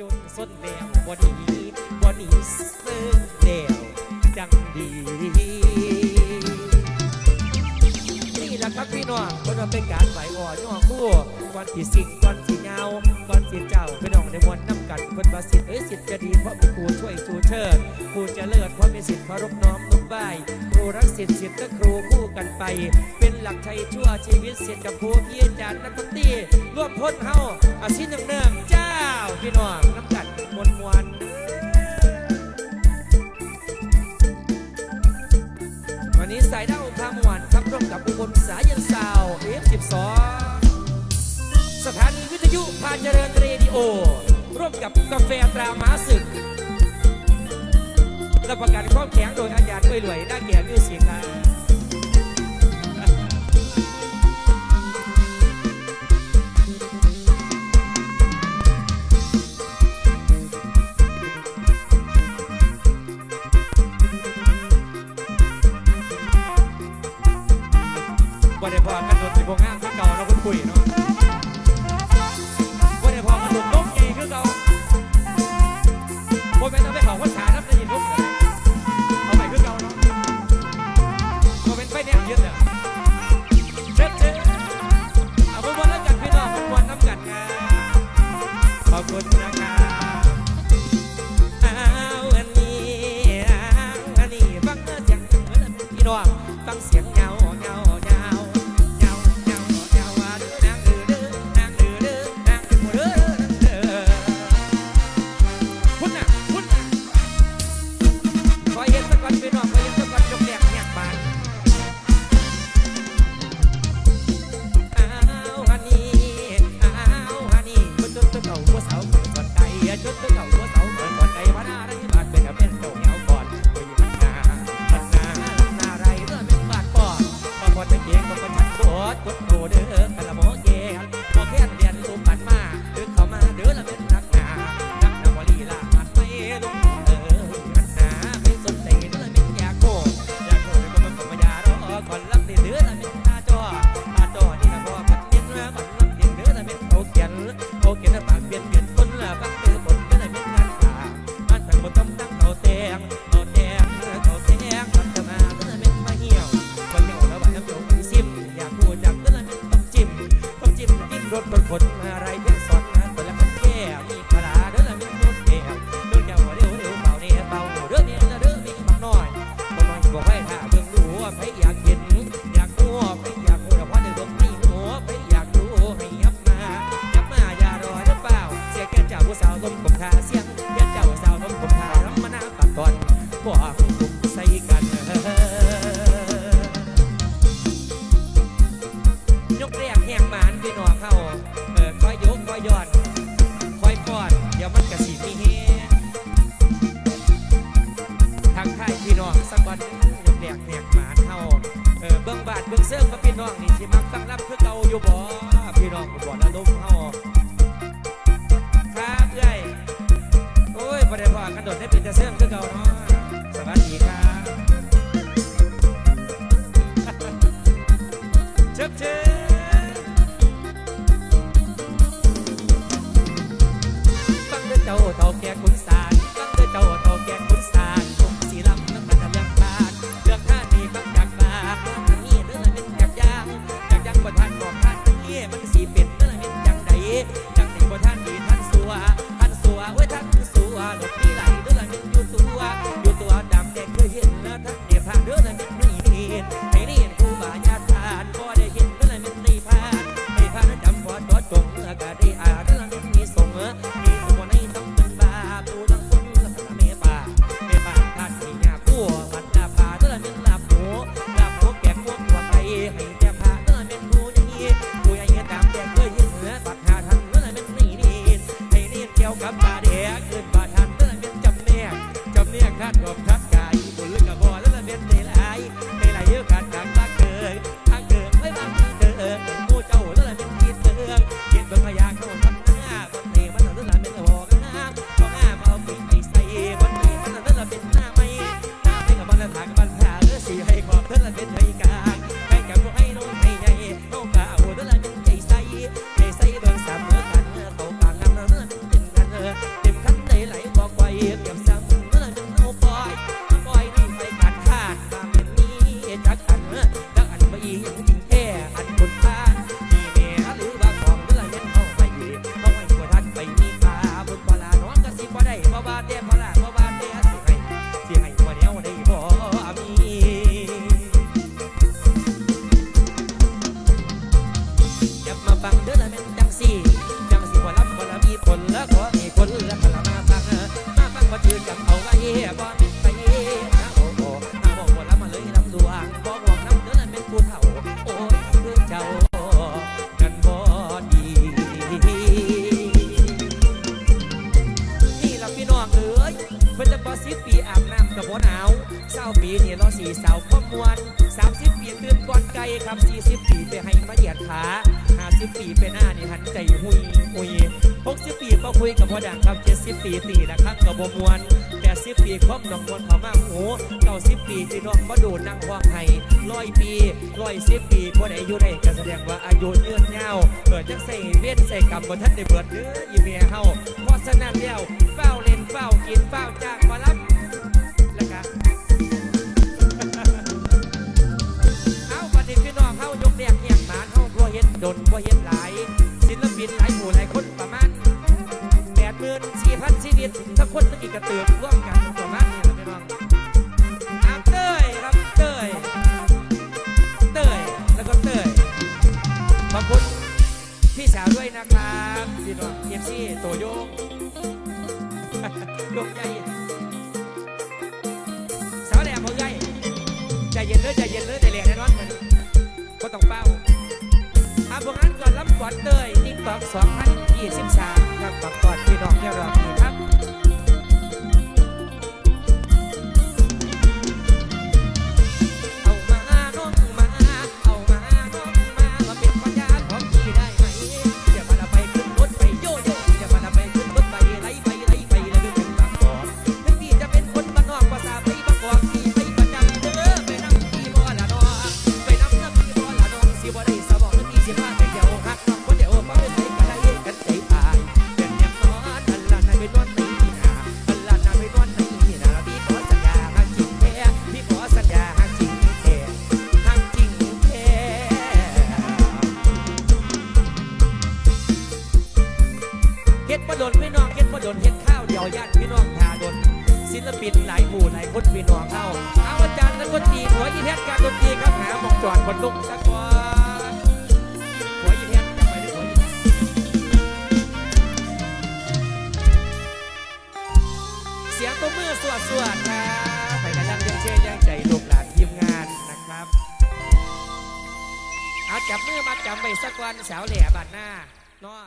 จนส้นแนววันนี้วันนี้เสื้อแนวจังดี นี่แหละครับพี่น้องคนเราเป็นการไหวอ่อนน้องคู่ก่อนสีสิ่งก่อนสีเงาก่อนสีเจ้าพี่น้องในมวลน้ำกันคนว่าสิทธิ์เอ้ยสิทธิ์จะดีเพราะมีครูช่วยชูเชิดครูจะเลิศเพราะมีสิทธิ์เคารพน้อมนุ่มบ่ายครูรักสิทธิ์สิทธิ์ก็ครูคู่กันไป เป็นหลักชัยชั่วชีวิตสิทธิ์กับครูพี่อาจารย์นักดนตรีร่วมพ้นเฮาอาชีพหนึ่งเนื้า วพี่น้องน้ำกัดมนมวนวันนี้สายเด้าพามวนครับร่วมกับอุบลสายยันสาวเอฟสิบสองสถานีวิทยุพาเจริญเรดิโอ ร่วมกับกาแฟตรามาสึกรับประกันความแข็งโดยอาจารย์ไม่รวยได้าแก่มิวเสียงครับ บ่ได้พอกันโดนสิบงามาคือเก่าเนาะคุณปุ๋ยเนาะบ่ได้พอกันโดนต้มเองคือเก่าคนแม่นทำให้เขาวัดขานับได้ยินลุกเลยเอาไปคือเก่าเนาะคนเป็นไปแนวเยอะเนาะเช็ดเช็ดเอาไปวันแล้วกัดพี่น้องมันวัน้ำกันงาขอบคุณนะครับอ้าวันนี้วันนี้ฟังเสียงพี่น้องฟังเสียง มันแหลกแหลกหมาเท่าเออเบิ่งบาดเบิ่งเสื้อมาพี่น้องนี่ที่มา ไปให้มาเหยียดขาห้าสิบปีไปหน้านี่หันใจหุยหุยหกสิบปีก็คุยกับพ่อดังครับเจ็ดสิบปีตีละครั้งกับบมวลแปดสิบปีครบน้องมวลเขามาหูเก้าสิบปีที่น้องบ่ดูนั่งห้องให้ร้อยปีร้อยสิบปีผู้ใดอยู่ได้ก็แสดงว่าอายุยืนยาวเกิดจังใส่เวียนใส่กรรมบ่ทันได้เบิดเด้ออีเมียเฮาเพราะฉะนั้นแล้วเฝ้าเล่นเฝ้ากินเฝ้าจ้างมารับ ดดนบ่เฮ็ดหลาย ศิลปินหลายหมู่หลายคนประมาณ84,000ชีวิตถ้าคนตะกี้กระเตือร่วมกันประมาณนี้ล่ะพี่น้องอาเต้ยครับเต้ยเต้ยแล้วก็เต้ยขอบคุณพี่สาวด้วยนะครับพี่น้อง FC โตโยงโยงใหญ่สาวแหลมเขาใหญ่ใจเย็นเลยใจเย็นเลยแต่แหลกแน่นอนเหมือนก็ต้องเป้า ลำกอดเตยติ๊กต็อก2023ครับก่อนก่อดพี่น้องที่รอพี่ครับ ดประดนพี่น้องเฮ็ดประดนเฮ็ดข้าวเดียวญาติพี่น้องทาดนศิลปินหลายหมู่หลายคนพี่น้องเข้าเอาอาจารย์นักดนตรีหัวอีแพทย์การดนตรีครับหาหมองจอดบนลุกสักก่อนหัวอีแพทย์กลับไปด้วยหัวอีแพทย์เสียงตัวมือสวดสวดๆครับไปกันยังเชื่อยังใจลูกหลานทีมงานนะครับเอาจับมือมาจำไปสักวันสาวแหล่บานหน้าเนาะ